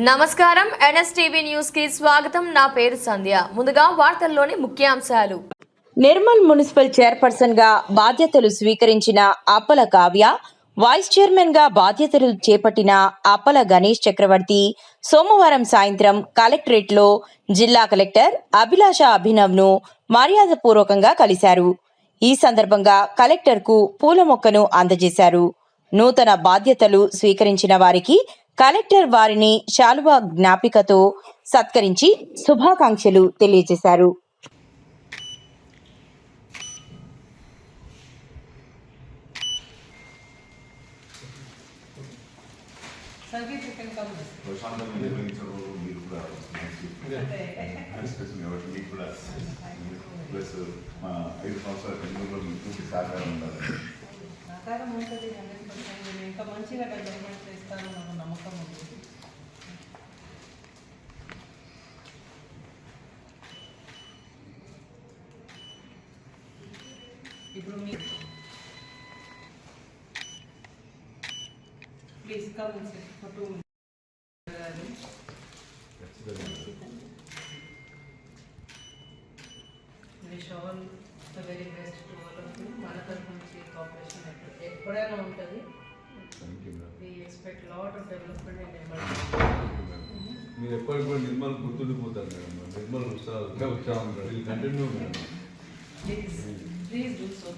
నమస్కారం. ఎన్ఎస్టీవీ న్యూస్కి స్వాగతం. నా పేరు సంధ్య. ముందుగా వార్తల్లోని ముఖ్యాంశాలు. నిర్మల్ మున్సిపల్ చైర్పర్సన్గా బాధ్యతలు స్వీకరించిన అప్పల కావ్య వైస్ చైర్మన్గా బాధ్యతలు చేపట్టిన అప్పల గణేష్ చక్రవర్తి సోమవారం సాయంత్రం కలెక్టరేట్లో జిల్లా కలెక్టర్ అభిలాష అభినవ్ను మర్యాదపూర్వకంగా కలిశారు. ఈ సందర్భంగా కలెక్టర్కు పూల మొక్కను అందజేశారు. నూతన బాధ్యతలు స్వీకరించిన వారికి కలెక్టర్ వారిని శాలువా జ్ఞాపికతో సత్కరించి శుభాకాంక్షలు తెలియజేశారు. ప్లస్ మా ఐదు సంవత్సరాల సహకారం ఉండాలి సహకారం ఉంటుంది ఇంకా మంచిగా డెవలప్మెంట్ చేస్తాను నాకు నమ్మకం ఇప్పుడు మీ please come for to wish all the very best to all of you మన తరఫు నుంచి కోఆపరేషన్ ఎప్పుడైనా ఉంటుంది. Thank you madam we expect lot of development in Nepal. మీరు ఎప్పటికి కూడా నిర్మల్ గుర్తుండిపోతారు మేడం నిర్మల్ ఉత్సాహం continue madam Please do so.